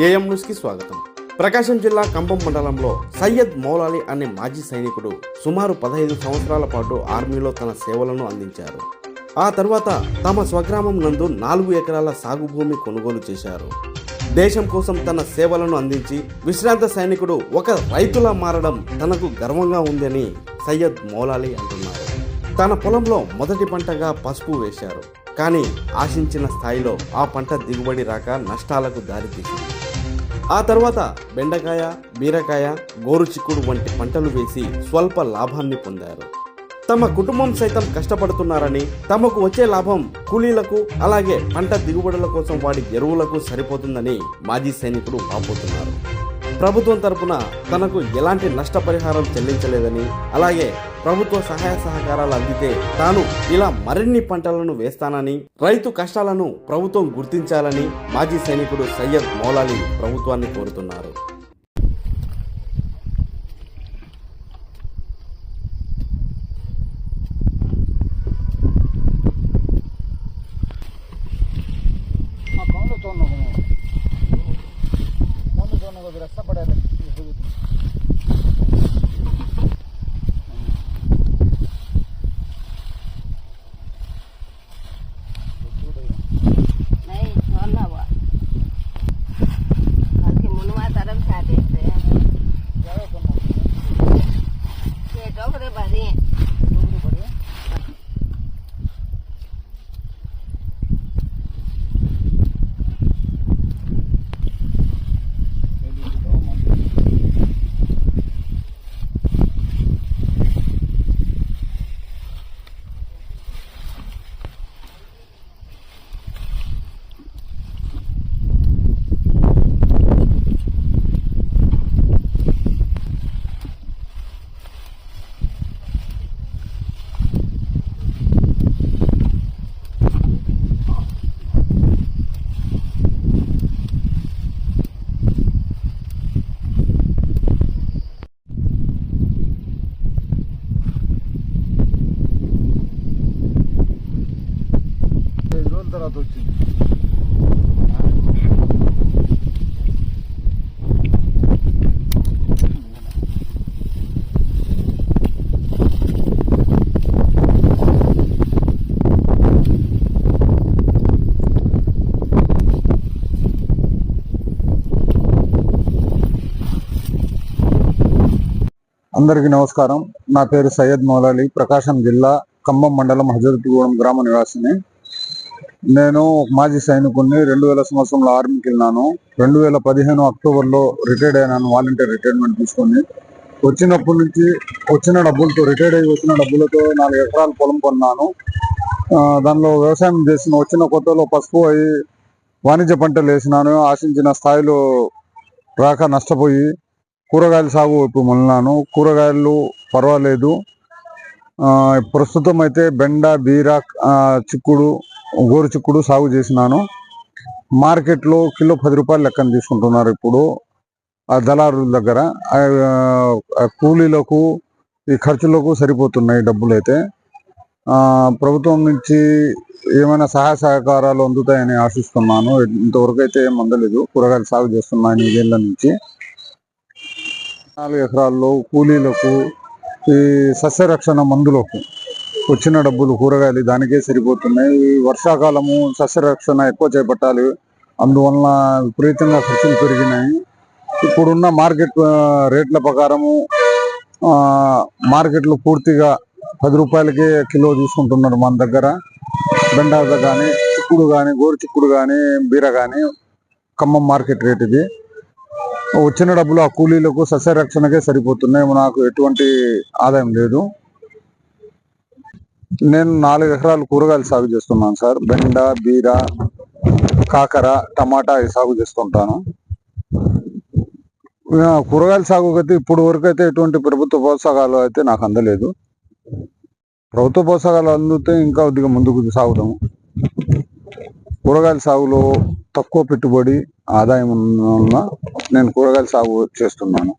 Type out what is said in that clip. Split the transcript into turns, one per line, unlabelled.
AM న్యూస్కి స్వాగతం. ప్రకాశం జిల్లా కంభం మండలంలో సయ్యద్ మౌలాలి అనే మాజీ సైనికుడు సుమారు పదహైదు సంవత్సరాల పాటు ఆర్మీలో తన సేవలను అందించారు. ఆ తర్వాత తమ స్వగ్రామం నందు నాలుగు ఎకరాల సాగు భూమి కొనుగోలు చేశారు. దేశం కోసం తన సేవలను అందించి విశ్రాంత సైనికుడు ఒక రైతులా మారడం తనకు గర్వంగా ఉందని సయ్యద్ మౌలాలి అంటున్నారు. తన పొలంలో మొదటి పంటగా పసుపు వేశారు. కానీ ఆశించిన స్థాయిలో ఆ పంట దిగుబడి రాక నష్టాలకు దారితీసింది. ఆ తర్వాత బెండకాయ బీరకాయ గోరు చిక్కుడు వంటి పంటలు వేసి స్వల్ప లాభాన్ని పొందారు. తమ కుటుంబం సైతం కష్టపడుతున్నారని తమకు వచ్చే లాభం కూలీలకు అలాగే పంట దిగుబడుల కోసం వాడి ఎరువులకు సరిపోతుందని మాజీ సైనికుడు వాపోతున్నారు. ప్రభుత్వం తరపున తనకు ఎలాంటి నష్టపరిహారం చెల్లించలేదని అలాగే ప్రభుత్వ సహాయ సహకారాలు అందితే తాను ఇలా మరిన్ని పంటలను వేస్తానని రైతు కష్టాలను ప్రభుత్వం గుర్తించాలని మాజీ సైనికుడు సయ్యద్ మౌలాలి ప్రభుత్వాన్ని కోరుతున్నారు
ಆ ಕೌಂಡು ತೊಗೊಂಡು ಕೌಂಡು ತೊಗೊಂಡು ಹೋಗಿ ರಸ್ತೆ ಪಡೆಯಲ್ಲ తర్వాత వచ్చింది అందరికీ నమస్కారం. నా పేరు సయ్యద్ మౌలాలి ప్రకాశం జిల్లా ఖమ్మం మండలం హజరత్గూడెం గ్రామ నివాసిని. నేను మాజీ సైనికుడిని రెండు వేల సంవత్సరంలో ఆర్మీకి వెళ్ళినాను. రెండు వేల పదిహేను అక్టోబర్లో రిటైర్డ్ అయినాను వాలంటీర్ రిటైర్మెంట్ తీసుకొని. వచ్చినప్పటి నుంచి వచ్చిన డబ్బులతో రిటైర్డ్ అయ్యి వచ్చిన డబ్బులతో నాలుగు ఎకరాలు పొలం కొన్నాను. దానిలో వ్యవసాయం చేసిన వచ్చిన కొత్తలో పసుపు అయి వాణిజ్య పంటలు వేసినాను. ఆశించిన స్థాయిలో రాక నష్టపోయి కూరగాయల సాగు వైపు మొదలున్నాను కూరగాయలు పర్వాలేదు. ప్రస్తుతం అయితే బెండ బీర చిక్కుడు గోరు చిక్కుడు సాగు చేసినాను. మార్కెట్లో కిలో పది రూపాయలు లెక్కన తీసుకుంటున్నారు ఇప్పుడు. ఆ దళారుల దగ్గర కూలీలకు ఈ ఖర్చులకు సరిపోతున్నాయి డబ్బులు అయితే. ఆ, ప్రభుత్వం నుంచి ఏమైనా సహాయ సహకారాలు అందుతాయని ఆశిస్తున్నాను. ఇంతవరకు అయితే ఏం అందలేదు. కూరగాయలు సాగు చేస్తున్నాను ఐదేళ్ళ నుంచి. నాలుగు ఎకరాల్లో కూలీలకు ఈ సస్యరక్షణ మందులకు వచ్చిన డబ్బులు కూరగాయలు దానికే సరిపోతున్నాయి. వర్షాకాలము సస్యరక్షణ ఎక్కువ చేపట్టాలి. అందువలన విపరీతంగా ఖర్చులు పెరిగినాయి. ఇప్పుడున్న మార్కెట్ రేట్ల ప్రకారము మార్కెట్లు మార్కెట్లో పూర్తిగా పది రూపాయలకే కిలో తీసుకుంటున్నారు మన దగ్గర. బెండాద కానీ చిక్కుడు కానీ గోరు చిక్కుడు కానీ బీర కానీ ఖమ్మం మార్కెట్ రేట్ ఇది. వచ్చిన డబ్బులు ఆ కూలీలకు సస్యరక్షణకే సరిపోతున్నాయి. నాకు ఎటువంటి ఆదాయం లేదు. నేను నాలుగు ఎకరాలు కూరగాయలు సాగు చేస్తున్నాను సార్. బెండ బీర కాకర టమాటా సాగు చేస్తుంటాను. కూరగాయల సాగు అయితే ఇప్పుడు వరకు అయితే ఎటువంటి ప్రభుత్వ ప్రోత్సాహాలు అయితే నాకు అందలేదు. ప్రభుత్వ ప్రోత్సాహాలు అందితే ఇంకా కొద్దిగా ముందుకు సాగుతాము కూరగాయల సాగులో తక్కువ పెట్టుబడి ఆదాయం ఉన్న వలన నేను కూరగాయల సాగు చేస్తున్నాను.